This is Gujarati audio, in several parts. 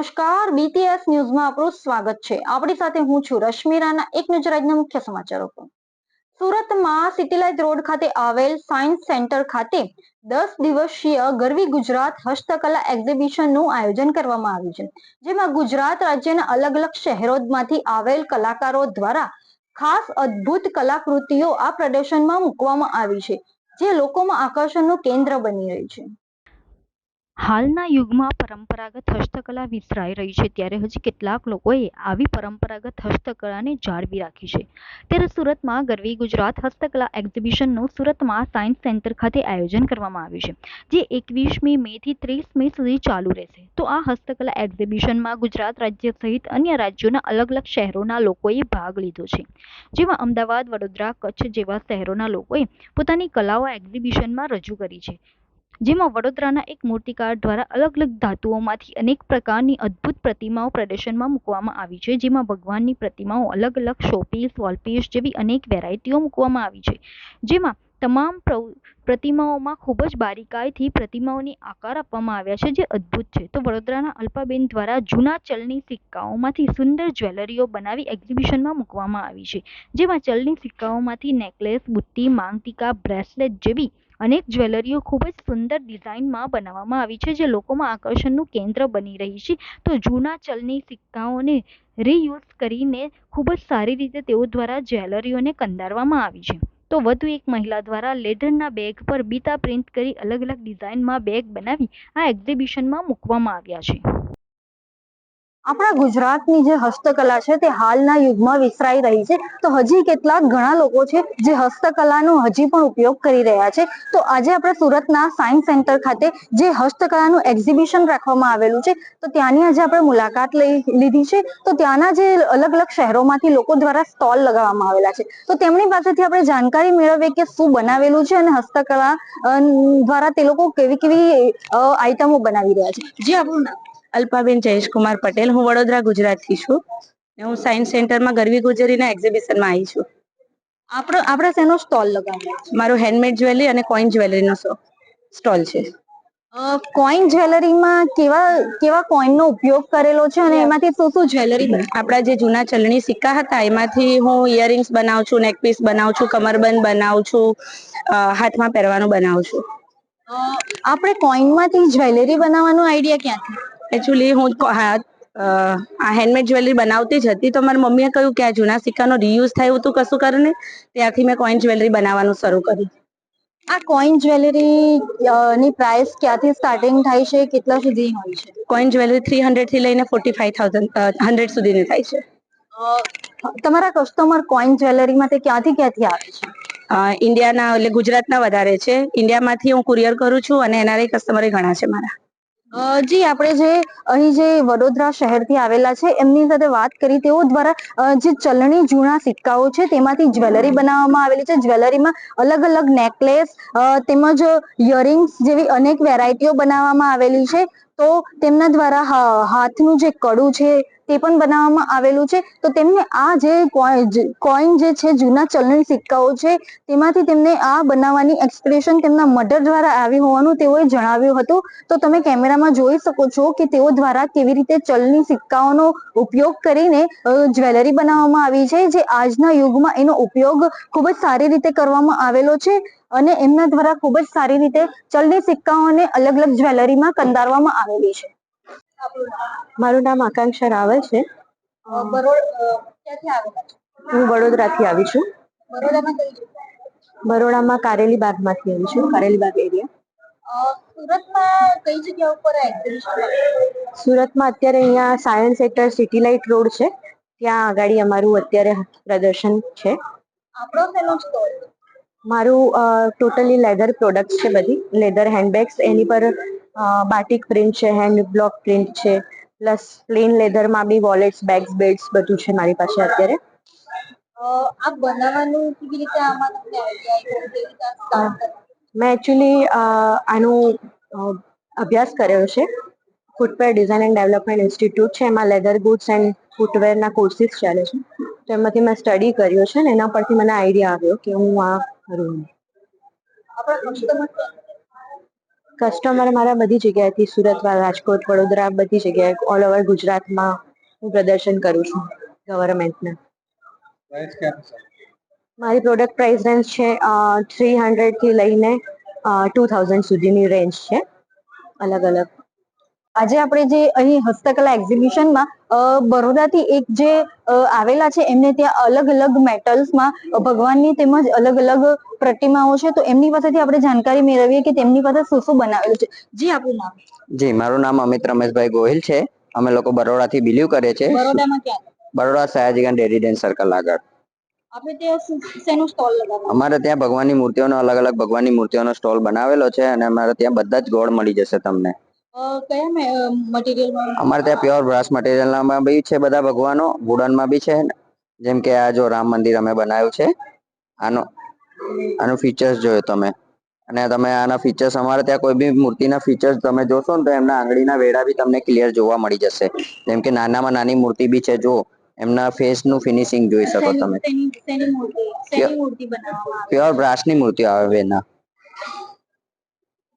નમસ્કાર બીટીએસ ન્યૂઝમાં આપનું સ્વાગત છે. આપણી સાથે હું છું રશ્મિ એક નજર આજના મુખ્ય સમાચારો પર. સુરતમાં સિટીલાઇટ રોડ ખાતે આવેલ સાયન્સ સેન્ટર ખાતે દસ દિવસીય ગરવી ગુજરાત હસ્તકલા એક્ઝિબિશનનું આયોજન કરવામાં આવ્યું છે. જેમાં ગુજરાત રાજ્યના અલગ અલગ શહેરોમાંથી આવેલ કલાકારો દ્વારા ખાસ અદ્ભુત કલાકૃતિઓ આ પ્રદર્શનમાં મૂકવામાં આવી છે, જે લોકોમાં આકર્ષણનું કેન્દ્ર બની રહી છે. હાલના યુગમાં પરંપરાગત હસ્તકલા વિસરાઈ રહી છે. ત્યારે હજી કેટલાક લોકોએ આવી પરંપરાગત હસ્તકલાને જાળવી રાખી છે. ત્યારે સુરતમાં ગરવી ગુજરાત હસ્તકલા એક્ઝિબિશનનું સુરતમાં સાયન્સ સેન્ટર ખાતે આયોજન કરવામાં આવ્યું છે, જે એકવીસમી મેથી ત્રીસ મે સુધી ચાલુ રહેશે. તો આ હસ્તકલા એક્ઝિબિશનમાં ગુજરાત રાજ્ય સહિત અન્ય રાજ્યોના અલગ અલગ શહેરોના લોકોએ ભાગ લીધો છે. જેમાં અમદાવાદ, વડોદરા, કચ્છ જેવા શહેરોના લોકોએ પોતાની કલાઓ એક્ઝિબિશનમાં રજૂ કરી છે. જેમાં વડોદરાના એક મૂર્તિકાર દ્વારા અલગ અલગ ધાતુઓમાંથી અનેક પ્રકારની અદ્ભુત પ્રતિમાઓ પ્રદર્શનમાં મૂકવામાં આવી છે, જેમાં ભગવાનની પ્રતિમાઓ અલગ અલગ શોપીસ વોલપીસ જેવી અનેક વેરાયટીઓ મૂકવામાં આવી છે. જેમાં તમામ પ્રતિમાઓમાં ખૂબ જ બારીકાઈથી પ્રતિમાઓની આકાર આપવામાં આવ્યા છે, જે અદ્ભુત છે. તો વડોદરાના અલ્પાબેન દ્વારા જૂના ચલણી સિક્કાઓમાંથી સુંદર જ્વેલરીઓ બનાવી એક્ઝિબિશનમાં મૂકવામાં આવી છે. જેમાં ચલણી સિક્કાઓમાંથી નેકલેસ બુટ્ટી, માંગટીકા બ્રેસલેટ જેવી અનેક જ્વેલરીઓ ખૂબ જ સુંદર ડિઝાઇનમાં બનાવવામાં આવી છે, જે લોકોમાં આકર્ષણનું કેન્દ્ર બની રહી છે. તો જૂના ચલણી સિક્કાઓને રીયુઝ કરીને ખૂબ જ સારી રીતે તેઓ દ્વારા જ્વેલરીઓને કંદારવામાં આવી છે. તો વધુ એક મહિલા દ્વારા લેધરના બેગ પર બીતા પ્રિન્ટ કરી અલગ અલગ ડિઝાઇનમાં બેગ બનાવી આ એક્ઝિબિશનમાં મૂકવામાં આવ્યા છે. આપણા ગુજરાતની જે હસ્તકલા છે તે હાલના યુગમાં વિસરાઈ રહી છે. તો હજી કેટલાક ઘણા લોકો છે જે હસ્તકલાનો હજી પણ ઉપયોગ કરી રહ્યા છે. તો આજે આપણે સુરતના સાયન્સ સેન્ટર ખાતે જે હસ્તકલાનું એક્ઝિબિશન રાખવામાં આવેલું છે, તો ત્યાંની આજે આપણે મુલાકાત લઈ લીધી છે. તો ત્યાંના જે અલગ અલગ શહેરોમાંથી લોકો દ્વારા સ્ટોલ લગાવવામાં આવેલા છે. તો તેમની પાસેથી આપણે જાણકારી મેળવીએ કે શું બનાવેલું છે અને હસ્તકલા દ્વારા તે લોકો કેવી કેવી આઈટમો બનાવી રહ્યા છે. જે, આપણું નામ? અલ્પાબેન જયેશકુમાર પટેલ. હું વડોદરા ગુજરાતથી છું હું સાયન્સ સેન્ટરમાં ગરવી ગુજરીના એક્ઝિબિશનમાં આવી છું. આપણો, આપણે શેનો સ્ટોલ લગાવ્યો મારો હેન્ડમેડ જ્વેલરી અને કોઈન જ્વેલરીનો સ્ટોલ છે. કોઈન જ્વેલરીમાં કેવા કેવા કોઈનનો ઉપયોગ કરેલો છે અને એમાંથી શું શું જ્વેલરી આપણા જે જૂના ચલણી સિક્કા હતા, એમાંથી હું ઇયરિંગ્સ બનાવું છું નેકપીસ બનાવું છું, કમરબંધ બનાવું છું હાથમાં પહેરવાનું બનાવું છું. આપણે કોઈનમાંથી જ્વેલરી બનાવવાનો આઈડિયા ક્યાંથી? એકચ્યુઅલી હું આ હેન્ડમેડ જ્વેલરી બનાવતી જ હતી. તો મારી મમ્મીએ કહ્યું કે આ જૂના સિક્કાનો રીયુઝ થાય એવું તું કશું કરીને? ત્યાંથી મેં કોઈન જ્વેલરી બનાવવાનું શરૂ કર્યું. આ કોઈન જ્વેલરી ની પ્રાઇસ ક્યાંથી સ્ટાર્ટિંગ થાય છે? કેટલા સુધી હોય છે? કોઈન જ્વેલરી થ્રી હંડ્રેડથી લઈને ફોર્ટી ફાઈવ થાઉઝન્ડ હંડ્રેડ સુધીની થાય છે. તમારા કસ્ટમર કોઈન જ્વેલરી માટે ક્યાંથી ક્યાંથી આવે છે? ઇન્ડિયાના એટલે ગુજરાતના વધારે છે. ઇન્ડિયામાંથી હું કુરિયર કરું છું અને એના કસ્ટમરે ઘણા છે મારા. જી, આપણે જે અહીં જે વડોદરા શહેરથી આવેલા છે, એમની સાથે વાત કરી તેઓ દ્વારા જે ચલણી જૂના સિક્કાઓ છે, તેમાંથી જ્વેલરી બનાવવામાં આવેલી છે. જ્વેલરીમાં અલગ અલગ નેકલેસ તેમજ ઇયરિંગ્સ જેવી અનેક વેરાયટીઓ બનાવવામાં આવેલી છે. તો તેમના દ્વારા હાથનું જે કડું છે તે પણ બનાવવામાં આવેલું છે. તો તેમને આ જે કોઈન જે છે, જૂના ચલણી સિક્કાઓ છે, તેમાંથી તેમને આ બનાવવાની એક્સપ્રેશન તેમના મધર દ્વારા આવી હોવાનું તેઓએ જણાવ્યું હતું. તો તમે કેમેરામાં જોઈ શકો છો કે તેઓ દ્વારા કેવી રીતે ચલણી સિક્કાઓનો ઉપયોગ કરીને જ્વેલરી બનાવવામાં આવી છે. જે આજના યુગમાં એનો ઉપયોગ ખૂબ જ સારી રીતે કરવામાં આવેલો છે. અને એમના દ્વારા ખૂબ જ સારી રીતે ચલણી સિક્કાઓને અલગ અલગ જ્વેલરીમાં કંદારવામાં આવેલી છે. મારું નામ આકાંક્ષા રાવલ છે. હું વડોદરાથી આવી છું. બરોડામાં કારેલી બાગમાંથી આવી છું કારેલી બાગ એરિયા સુરતમાં અત્યારે અહીંયા science centre city light road છે. ત્યાં આગળ અમારું અત્યારે પ્રદર્શન છે. મારું ટોટલી લેધર પ્રોડક્ટ છે બધી. લેધર હેન્ડબેગ્સ એની પર બાટિક પ્રિન્ટ છે હેન્ડ બ્લોક પ્રિન્ટ છે પ્લસ પ્લેન લેધરમાં બી વોલેટ્સ બેગ્સ બેડ્સ બધું છે મારી પાસે અત્યારે. આ બનાવવાનું કેવી રીતે આમાં તમને આઈડિયા મેં એકચ્યુઅલી આનું અભ્યાસ કર્યો છે. Footwear design and development institute છે. એમાં લેધર ગુડ્સ એન્ડ ફૂટવેરના કોર્સિસ ચાલે છે. તો એમાંથી મેં સ્ટડી કર્યો છે ને એના પરથી મને આઈડિયા આવ્યો કે હું આ કસ્ટમર મારા બધી જગ્યાએથી સુરતમાં રાજકોટ વડોદરા બધી જગ્યાએ ઓલ ઓવર ગુજરાતમાં હું પ્રદર્શન કરું છું ગવર્મેન્ટને મારી પ્રોડક્ટ પ્રાઇસ રેન્જ છે થ્રી હંડ્રેડથી લઈને ટુ થાઉઝન્ડ સુધીની રેન્જ છે. અલગ અલગ. આજે આપણે જે અહીં હસ્તકલા એક્ઝિબિશનમાં બરોડાથી એક જે આવેલા છે એમને ત્યાં અલગ અલગ મેટલ્સમાં ભગવાનની તેમજ અલગ અલગ પ્રતિમાઓ છે. તો એમની પાસેથી આપણે જાણકારી મેળવીએ કે તેમની પાસે શું શું બનાવેલું છે. જી આપણું નામ? જી મારું નામ અમિત રમેશભાઈ ગોહિલ છે. અમે લોકો બરોડાથી બિલીવ કરીએ છીએ. બરોડામાં ક્યાં? બરોડા સયાજીગંજ રેસિડેન્સ સર્કલ આગળ. અમારે ત્યાં ભગવાનની મૂર્તિઓનો અલગ અલગ ભગવાનની મૂર્તિઓનો સ્ટોલ બનાવેલો છે અને અમારે ત્યાં બધા જ ગોળ મળી જશે તમને. કયા મટીરિયલમાં અમારે ત્યાં પ્યોર બ્રાસ મટીરિયલમાં બી છે બધા ભગવાનો વુડનમાં બી છે. જેમ કે આ જો રામ મંદિર અમે બનાવ્યું છે આનો આનું ફીચર્સ જોયો તમે. અને તમે આના ફીચર્સ અમારે ત્યાં કોઈ બી મૂર્તિના ફીચર્સ તમે જોશો ને તો એમના આંગળીના વેડા બી તમને ક્લિયર જોવા મળી જશે. જેમ કે નાનામાં નાની મૂર્તિ બી છે જો એમના ફેસનું ફિનિશિંગ જોઈ શકો તમે. પ્યોર મૂર્તિ મૂર્તિ બ્રાસની મૂર્તિઓ આવે બેના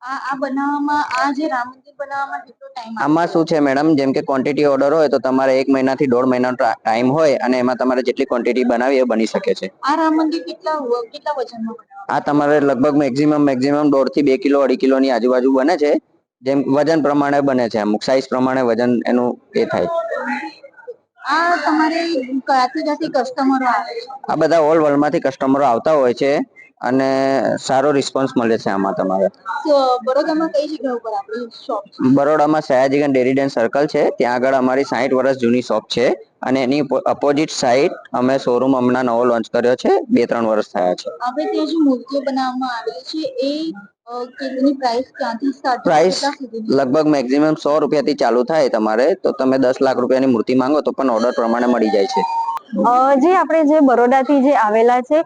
આ આ બનાવવામાં આ જે રામ મંદિર બનાવવામાં કેટલો ટાઈમ આમાં શું છે મેડમ જેમ કે ક્વોન્ટિટી ઓર્ડર હોય તો તમારે એક મહિનાથી દોઢ મહિનાનો ટાઈમ હોય અને એમાં તમારે જેટલી ક્વોન્ટિટી બનાવી એ બની શકે છે. આ રામ મંદિર કેટલા કેટલા વજનમાં આ તમારે લગભગ મેક્સિમમ મેક્સિમમ દોઢથી બે કિલો અઢી કિલોની આજુબાજુ બને છે. જેમ વજન પ્રમાણે બને છે. અમુક સાઈઝ પ્રમાણે વજન એનું એ થાય. આ તમારે કયાથી ક્યાંથી કસ્ટમરો આવે છે? આ બધા ઓલ વર્લ્ડમાંથી કસ્ટમરો આવતા હોય છે. અને સારો રિસ્પોન્સ મળે છે આમાં તમારે. બરોડામાં કઈ જગ્યા ઉપર આપણી શોપ છે? બરોડામાં સયાજીગંજ ડેરીડેન સર્કલ છે. ત્યાં આગળ અમારી સાઠ વર્ષ જૂની શોપ છે અને એની અપોઝિટ સાઈડ અમે શોરૂમ હમણાં નવો લોન્ચ કર્યો છે. બે ત્રણ વર્ષ થયા છે. આપણે ત્યાં જે મૂર્તિઓ બનાવવામાં આવેલી છે એ પ્રાઇસ લગભગ મેક્સિમમ સો રૂપિયાથી ચાલુ થાય તમારે. તો તમે દસ લાખ રૂપિયાની મૂર્તિ માંગો તો પણ ઓર્ડર પ્રમાણે મળી જાય છે. જે આપણે જે બરોડાથી જે આવેલા છે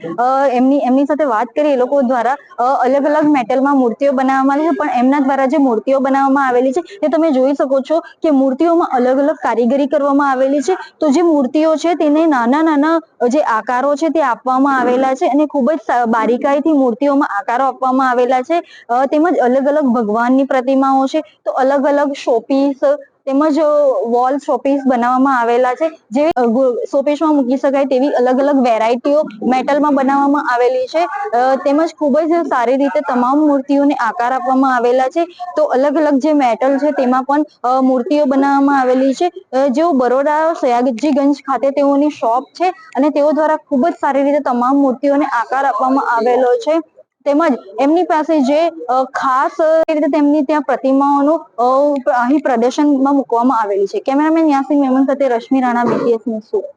એમની એમની સાથે વાત કરી એ લોકો દ્વારા અલગ અલગ મેટલમાં મૂર્તિઓ બનાવવામાં આવી છે, પણ એમના દ્વારા જે મૂર્તિઓ બનાવવામાં આવેલી છે, તે તમે જોઈ શકો છો કે મૂર્તિઓમાં અલગ અલગ કારીગરી કરવામાં આવેલી છે. તો જે મૂર્તિઓ છે, તેને નાના નાના જે આકારો છે, તે આપવામાં આવેલા છે અને ખૂબ જ બારીકાઈથી મૂર્તિઓમાં આકારો આપવામાં આવેલા છે. તેમજ અલગ અલગ ભગવાનની પ્રતિમાઓ છે. તો અલગ અલગ શોપીસ તેમજ વોલ શોપીસ બનાવવામાં આવેલા છે. જે શોપીસમાં મૂકી શકાય તેવી અલગ અલગ વેરાયટીઓ મેટલમાં બનાવવામાં આવેલી છે. તેમજ ખૂબ જ સારી રીતે તમામ મૂર્તિઓને આકાર આપવામાં આવેલા છે. તો અલગ અલગ જે મેટલ છે તેમાં પણ મૂર્તિઓ બનાવવામાં આવેલી છે. જેઓ બરોડા સયાજીગંજ ખાતે તેઓની શોપ છે અને તેઓ દ્વારા ખૂબ જ સારી રીતે તમામ મૂર્તિઓને આકાર આપવામાં આવેલો છે. તેમજ એમની પાસે જે ખાસ રીતે તેમની ત્યાં પ્રતિમાઓનું અહીં પ્રદર્શનમાં મૂકવામાં આવેલી છે. કેમેરામેન યાસીન મેમન સાથે રશ્મિ રાણા બીટીએસ ન્યૂઝ સુરત